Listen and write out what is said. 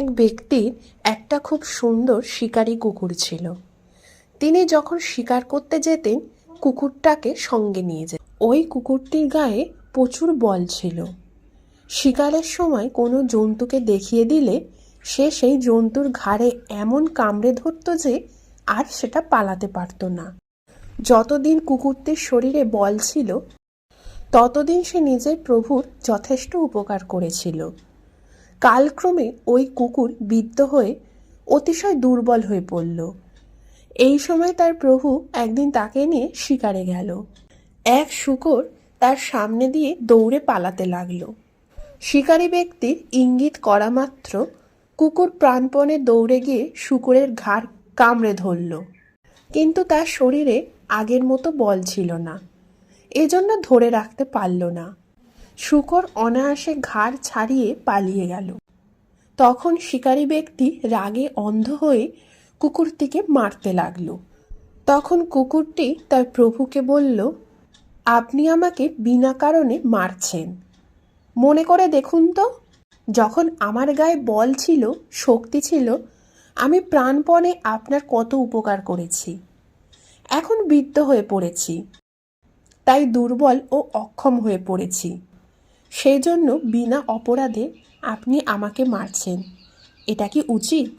এক ব্যক্তির একটা খুব সুন্দর শিকারী কুকুর ছিল। তিনি যখন শিকার করতে যেতেন, কুকুরটাকে সঙ্গে নিয়ে যেতেন। ওই কুকুরটির গায়ে প্রচুর বল ছিল। শিকারের সময় কোনো জন্তুকে দেখিয়ে দিলে সে সেই জন্তুর ঘাড়ে এমন কামড়ে ধরতো যে আর সেটা পালাতে পারতো না। যতদিন কুকুরটির শরীরে বল ছিল, ততদিন সে নিজের প্রভুর যথেষ্ট উপকার করেছিল। কালক্রমে ওই কুকুর বিদ্ধ হয়ে অতিশয় দুর্বল হয়ে পড়ল। এই সময় তার প্রভু একদিন তাকে নিয়ে শিকারে গেল। এক শুকর তার সামনে দিয়ে দৌড়ে পালাতে লাগল। শিকারী ব্যক্তির ইঙ্গিত করা মাত্র কুকুর প্রাণপণে দৌড়ে গিয়ে শুকরের ঘাড় কামড়ে ধরল। কিন্তু তার শরীরে আগের মতো বল ছিল না। এজন্য ধরে রাখতে পারল না। শুকর অনায়াসে ঘাড় ছাড়িয়ে পালিয়ে গেল। তখন শিকারী ব্যক্তি রাগে অন্ধ হয়ে কুকুরটিকে মারতে লাগল। তখন কুকুরটি তার প্রভুকে বলল, আপনি আমাকে বিনা কারণে মারছেন। মনে করে দেখুন তো, যখন আমার গায়ে বল ছিল, শক্তি ছিল, আমি প্রাণপণে আপনার কত উপকার করেছি। এখন বৃদ্ধ হয়ে পড়েছি। তাই দুর্বল ও অক্ষম হয়ে পড়েছি। সেই জন্য বিনা অপরাধে আপনি আমাকে মারছেন। এটা কি উচিত?